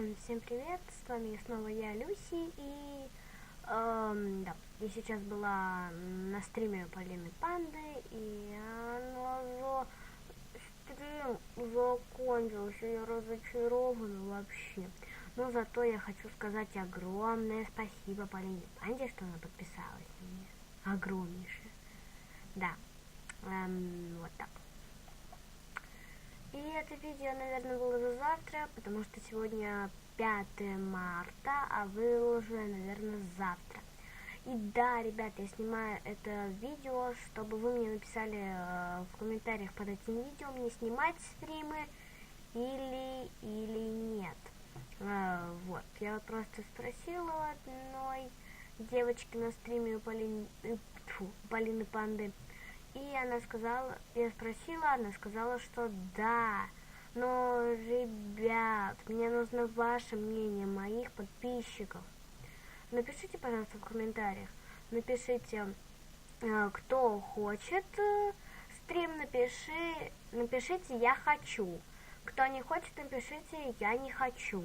Всем привет, с вами снова я, Люси, и эм, да, я сейчас была на стриме Полины Панды, и она стрим закончился, я разочарована вообще. Но зато я хочу сказать огромное спасибо Полине Панде, что она подписалась на меня. Огромнейшее. Да, эм, вот так. И это видео, наверное, выложу завтра, потому что сегодня 5 марта, а выложу наверное, завтра. И да, ребят, я снимаю это видео, чтобы вы мне написали э, в комментариях под этим видео, мне снимать стримы или, или нет. Э, вот, я вот просто спросила одной девочки на стриме у Полины, э, тьфу, Полины Панды, и она сказала, я спросила, она сказала, что да. Но, ребят, мне нужно ваше мнение, моих подписчиков. Напишите, пожалуйста, в комментариях. Напишите, э, кто хочет э, стрим, напиши, напишите «я хочу». Кто не хочет, напишите «я не хочу».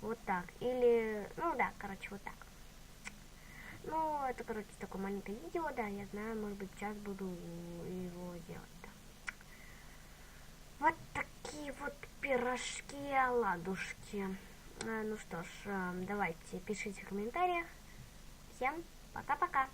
Вот так. Или, ну да, короче, вот так. Это, короче, такое маленькое видео, да, я знаю, может быть, сейчас буду его делать, да. Вот такие вот пирожки, оладушки. А, ну что ж, э, давайте, пишите в комментариях. Всем пока-пока.